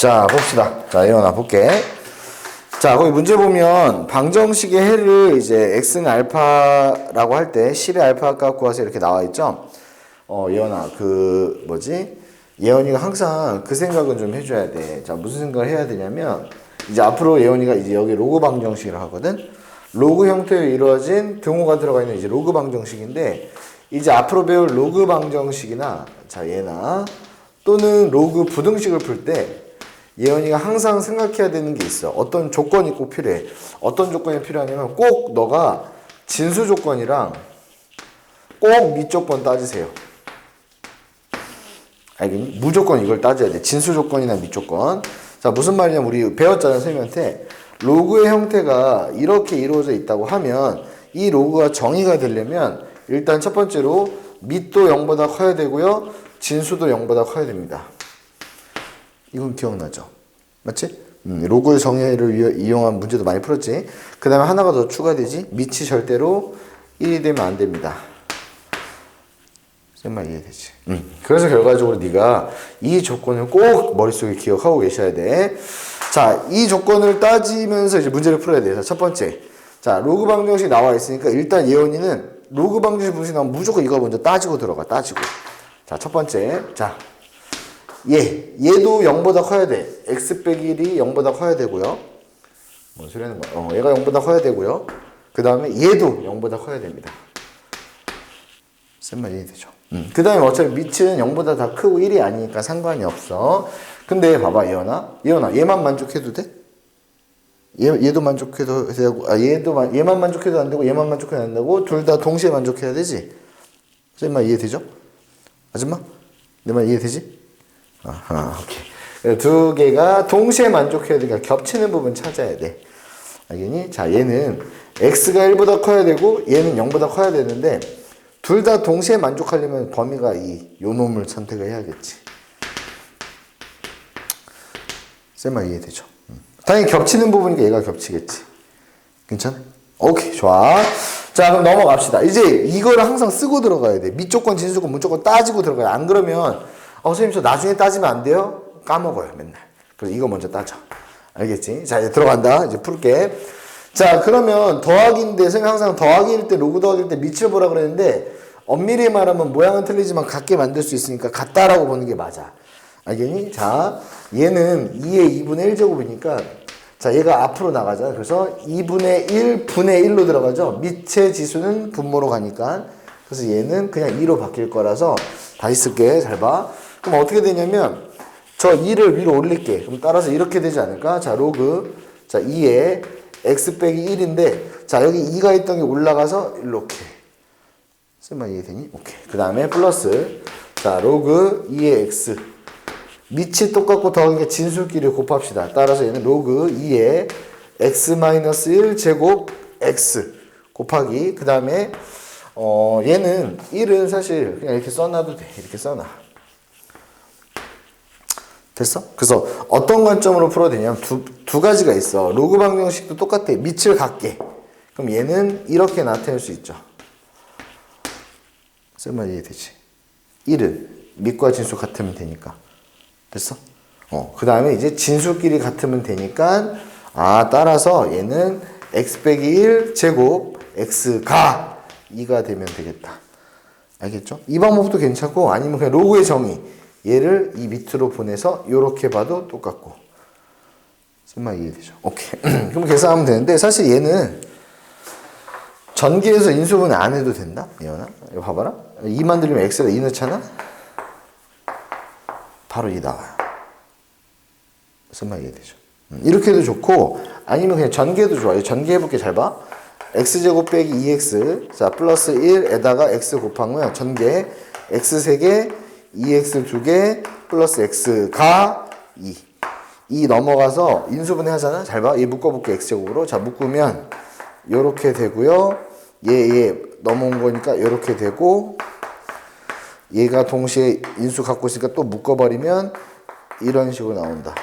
자, 봅시다. 자, 예원아, 볼게. 자, 거기 문제 보면 방정식의 해를 이제 x는 알파라고 할때 10의 알파 값 구하세요 이렇게 나와 있죠. 어, 예원아, 그 뭐지? 예원이가 항상 그 생각은 좀 해줘야 돼. 자, 무슨 생각을 해야 되냐면 이제 앞으로 예원이가 이제 여기 로그 방정식을 하거든. 로그 형태로 이루어진 등호가 들어가 있는 이제 로그 방정식인데 이제 앞으로 배울 로그 방정식이나 자 얘나 또는 로그 부등식을 풀때 예언이가 항상 생각해야 되는 게 있어. 어떤 조건이 꼭 필요해. 어떤 조건이 필요하냐면 꼭 너가 진수 조건이랑 꼭 밑조건 따지세요. 알겠니? 무조건 이걸 따져야 돼. 진수 조건이나 밑조건. 자, 무슨 말이냐면 우리 배웠잖아, 선생님한테. 로그의 형태가 이렇게 이루어져 있다고 하면 이 로그가 정의가 되려면 일단 첫 번째로 밑도 0보다 커야 되고요. 진수도 0보다 커야 됩니다. 이건 기억나죠? 맞지? 음, 로그의 정의를 위- 이용한 문제도 많이 풀었지. 그 다음에 하나가 더 추가되지. 밑이 절대로 1이 되면 안 됩니다. 쌤말 이해되지? 음. 그래서 결과적으로 네가 이 조건을 꼭 머릿속에 기억하고 계셔야 돼. 자, 이 조건을 따지면서 이제 문제를 풀어야 돼. 자, 첫 번째. 자, 로그 방정식 나와 있으니까 일단 예원이는 로그 방정식 분식 나오면 무조건 이거 먼저 따지고 들어가. 따지고. 자, 첫 번째. 자, 얘. 얘도 0보다 커야 돼. x 빼기 1이 0보다 커야 되고요. 뭔 소리 하는 거야? 어, 얘가 0보다 커야 되고요. 그 다음에 얘도 0보다 커야 됩니다. 쓴 말이 이해되죠? 음. 그 다음에 어차피 밑은 0보다 다 크고 1이 아니니까 상관이 없어. 근데 봐봐, 예원아. 예원아, 얘만 만족해도 돼? 얘, 얘도 만족해도 되고, 아, 얘도, 만- 얘만 만족해도 안 되고, 얘만 만족해도 안 된다고? 둘 다 동시에 만족해야 되지? 쓴말 이해되죠? 아줌마? 내 말 이해되지? 아하, 오케이. 두 개가 동시에 만족해야 되니까 겹치는 부분 찾아야 돼. 알겠니? 자, 얘는 x가 1보다 커야 되고 얘는 0보다 커야 되는데 둘 다 동시에 만족하려면 범위가 이 요놈을 선택을 해야겠지. 쌤말 이해되죠? 음. 당연히 겹치는 부분이니까 얘가 겹치겠지. 괜찮아? 오케이, 좋아. 자, 그럼 넘어갑시다. 이제 이거를 항상 쓰고 들어가야 돼. 밑조건, 진수건, 무조건 따지고 들어가요. 안 그러면, 어, 선생님, 저 나중에 따지면 안 돼요? 까먹어요, 맨날. 그래서 이거 먼저 따져. 알겠지? 자, 이제 들어간다. 이제 풀게. 자, 그러면 더하기인데, 선생님 항상 더하기일 때, 로그 더하기일 때 밑을 보라 그랬는데, 엄밀히 말하면 모양은 틀리지만 같게 만들 수 있으니까 같다라고 보는 게 맞아. 알겠니? 자, 얘는 2의 2분의 1제곱이니까 자, 얘가 앞으로 나가잖아. 그래서 2분의 1, 분의 1로 들어가죠. 밑의 지수는 분모로 가니까. 그래서 얘는 그냥 2로 바뀔 거라서 다시 쓸게. 잘 봐. 그럼 어떻게 되냐면 저 2를 위로 올릴게. 그럼 따라서 이렇게 되지 않을까? 자, 로그. 자, 2에 x 빼기 1인데 자, 여기 2가 있던 게 올라가서 이렇게. 쓸만 이해되니? 오케이. 그 다음에 플러스. 자, 로그 2의 x. 밑이 똑같고 더하기가 진수끼리 곱합시다. 따라서 얘는 로그 2에 x-1 제곱 x 곱하기 그 다음에 어 얘는 1은 사실 그냥 이렇게 써놔도 돼. 이렇게 써놔. 됐어? 그래서 어떤 관점으로 풀어야 되냐면 두, 두 가지가 있어. 로그 방정식도 똑같아. 밑을 같게. 그럼 얘는 이렇게 나타낼 수 있죠. 쓸말 이해되지? 1은 밑과 진수 같으면 되니까. 됐어? 어, 그 다음에 이제 진수끼리 같으면 되니까, 아, 따라서 얘는 x 빼기 1 제곱 x가 2가 되면 되겠다. 알겠죠? 이 방법도 괜찮고, 아니면 그냥 로그의 정의. 얘를 이 밑으로 보내서 이렇게 봐도 똑같고. 쓴말 이해되죠? 오케이. 그럼 계산하면 되는데, 사실 얘는 전기에서 인수분해 안 해도 된다? 예원아? 이거 봐봐라. 2 만들면 x가 2 넣잖아? 바로 이 나와요. 말 이해되죠? 음, 이렇게 해도 좋고 아니면 그냥 전개도 좋아요. 전개 해볼게 잘 봐. x제곱 빼기 2x 자 플러스 1에다가 x 곱하면 전개 x 3개 2x 2개 플러스 x가 2. 2 넘어가서 인수분해 하잖아. 잘 봐. 얘 묶어볼게 x제곱으로. 자 묶으면 요렇게 되고요. 얘 얘 넘어온 거니까 요렇게 되고 얘가 동시에 인수 갖고 있으니까 또 묶어버리면 이런 식으로 나온다.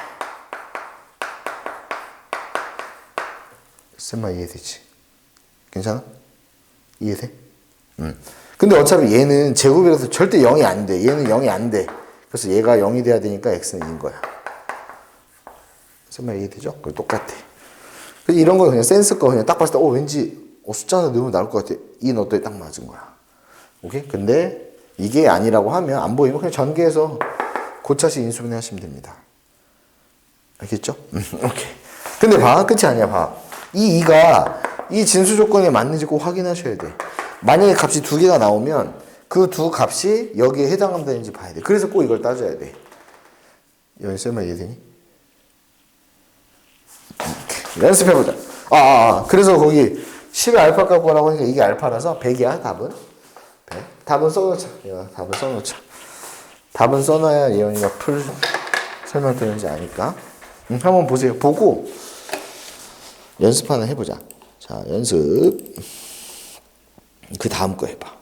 쌤마 이해되지? 괜찮아? 이해돼? 음. 근데 어차피 얘는 제곱이라서 절대 0이 안 돼. 얘는 0이 안 돼. 그래서 얘가 0이 돼야 되니까 x는 2인 거야. 쌤말 이해되죠? 그 똑같아. 이런 거 그냥 센스 거 그냥 딱 봤을 때, 어, 왠지 어, 숫자 하나 넣으면 나올 것 같아. 이 너트에 딱 맞은 거야. 오케이? 근데 이게 아니라고 하면 안 보이면 그냥 전개해서 고차시 인수분해 하시면 됩니다. 알겠죠? 음, 오케이. 근데 봐. 끝이 아니야, 봐. 이 2가 이 진수 조건에 맞는지 꼭 확인하셔야 돼. 만약에 값이 두 개가 나오면 그 두 값이 여기에 해당한다는지 봐야 돼. 그래서 꼭 이걸 따져야 돼. 여기 쌤말 이해되니? 연습해보자. 아, 아, 아. 그래서 거기 10의 알파 값구라고 하니까 이게 알파라서 100이야, 답은. 100. 답은 써놓자. 이거 답은 써놓자. 답은 써놔야 예언이가 풀 설명 되는지 아니까. 음, 한번 보세요. 보고 연습 하나 해보자. 자, 연습. 그 다음 거 해봐.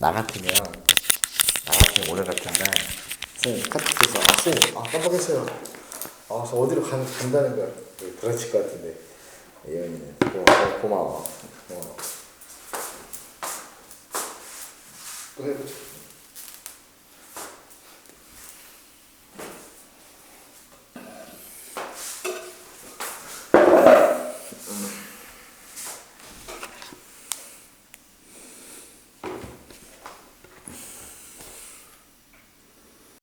나 같으면 나 같으면 오늘 같은 날 선생님 카톡해서 아 선생님 아 깜빡했어요. 아저 어디로 간, 간다는 거야 그러칠 것 같은데. 예언이는. 고마워 고마워 고마워 또 해보자